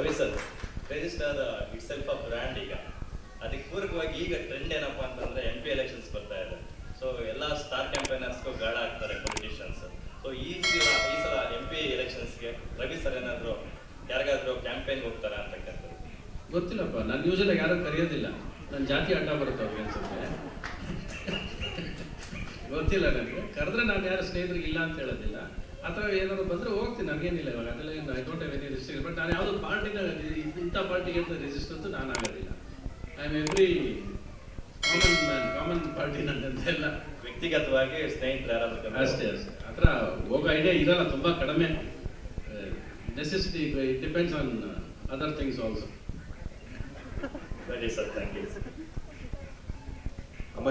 Ravi sir register itself a brand ಈಗ. ಅದಕ್ಕೆ ಪೂರಕವಾಗಿ ಈಗ ಟ್ರೆಂಡ್ ಏನಪ್ಪಾ ಅಂತಂದ್ರೆ ಎಂ ಪಿ ಎಲೆಕ್ಷನ್ಸ್ ಬರ್ತಾ ಇದೆ. ಸೊ ಎಲ್ಲ ಸ್ಟಾರ್ ಕ್ಯಾಂಪೇನರ್ಸ್ಗೂ ಗಾಳ ಆಗ್ತಾರೆ ಪೊಲಿಟಿಷಿಯನ್ಸ್ ಸೊ. ಈ ಸಲ ಈ ಸಲ ಎಂ ಪಿ ಎಲೆಕ್ಷನ್ಸ್ಗೆ ರವಿ ಸರ್ ಏನಾದ್ರು, ಯಾರಿಗಾದ್ರೂ ಕ್ಯಾಂಪೇನ್ ಹೋಗ್ತಾರೆ ಅಂತಕ್ಕಂಥದ್ದು ಗೊತ್ತಿಲ್ಲಪ್ಪ, ನಾನು ನ್ಯೂಸಲ್ಲಿ ಯಾರೂ ಕರೆಯೋದಿಲ್ಲ. ನನ್ನ ಜಾತಿ ಅಡ್ಡ ಬರುತ್ತೆ ಅವ್ರಿಗೆ ಅನ್ಸುತ್ತೆ. ಗೊತ್ತಿಲ್ಲ ನನಗೆ. ಕರೆದ್ರೆ ನಾನು ಯಾರು ಸ್ನೇಹಿತರಿಗೆ ಇಲ್ಲ ಅಂತ ಹೇಳೋದಿಲ್ಲ. ಅಥವಾ ಏನಾದ್ರು ಬಂದ್ರೆ ಹೋಗ್ತೀನಿ ನನಗೇನಿಲ್ಲ ಇವಾಗ. ಅದೆಲ್ಲ ಏನು I don't have any restriction but ನಾನು ಯಾವುದೋ ಪಾರ್ಟಿನ ಇಂಥ ಪಾರ್ಟಿಗೆ ಅಂತ ರಿಜಿಸ್ಟರ್ ಅಂತೂ ನಾನು ಆಗೋದಿಲ್ಲ. I am every common man common party ನಂದಂತೆಲ್ಲ ವ್ಯಕ್ತಿಗತವಾಗಿ ಸ್ನೇಹಿತರು ಅಷ್ಟೇ ಅಷ್ಟೇ. ಆ ಥರ ಹೋಗೋ ಐಡಿಯಾ ಇರಲ್ಲ ತುಂಬ ಕಡಿಮೆ. Necessity it depends on other things also ಸರಿ ಸರ್ ಥ್ಯಾಂಕ್ ಯು ಅಮ್ಮ